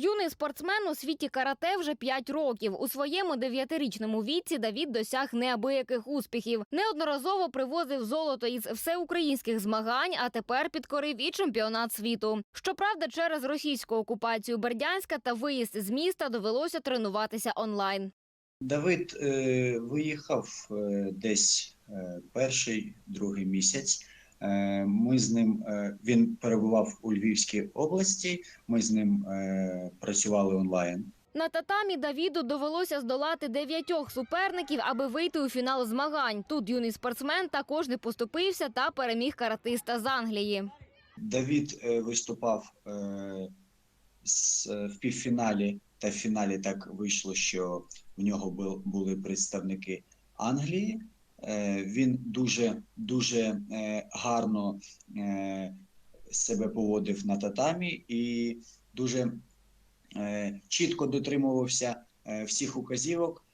Юний спортсмен у світі карате вже 5 років. У своєму дев'ятирічному віці Давід досяг неабияких успіхів. Неодноразово привозив золото із всеукраїнських змагань, а тепер підкорив і чемпіонат світу. Щоправда, через російську окупацію Бердянська та виїзд з міста довелося тренуватися онлайн. Давид е, виїхав е, десь е, перший, другий місяць. Е, ми з ним е, він перебував у Львівській області. Ми з ним е, працювали онлайн. На татамі Давіду довелося здолати дев'ятьох суперників, аби вийти у фінал змагань. Тут юний спортсмен також не поступився та переміг каратиста з Англії. Давід виступав в півфіналі та в фіналі так вийшло, що у нього були представники Англії. Е, він дуже дуже е, гарно е, себе поводив на татамі і дуже чітко дотримувався всіх указівок,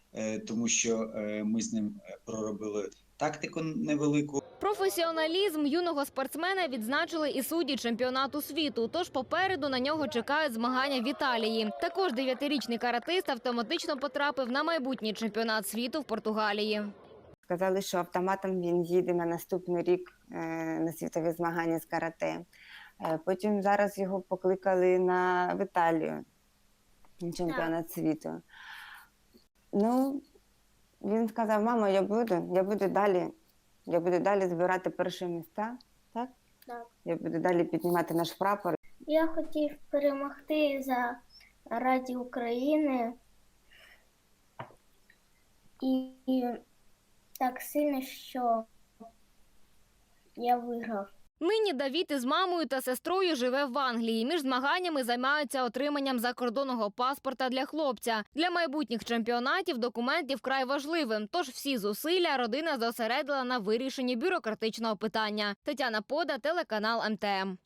тому що ми з ним проробили тактику невелику. Професіоналізм юного спортсмена відзначили і судді чемпіонату світу. Тож попереду на нього чекають змагання в Італії. Також дев'ятирічний каратист автоматично потрапив на майбутній чемпіонат світу в Португалії. Сказали, що автоматом він їде на наступний рік е, на світові змагання з карате. Е, Потім зараз його покликали на в Італію на чемпіонат світу. Ну, він сказав: мамо, я буду, я буду далі. Я буду далі збирати перші місця, так? Так. Я буду далі піднімати наш прапор. Я хотів перемогти за раді України і, і так сильно, що я виграв. Нині Давід із мамою та сестрою живе в Англії. Між змаганнями займаються отриманням закордонного паспорта для хлопця. Для майбутніх чемпіонатів документів вкрай важливим. Тож всі зусилля родина зосередила на вирішенні бюрократичного питання. Тетяна Пода, телеканал МТМ.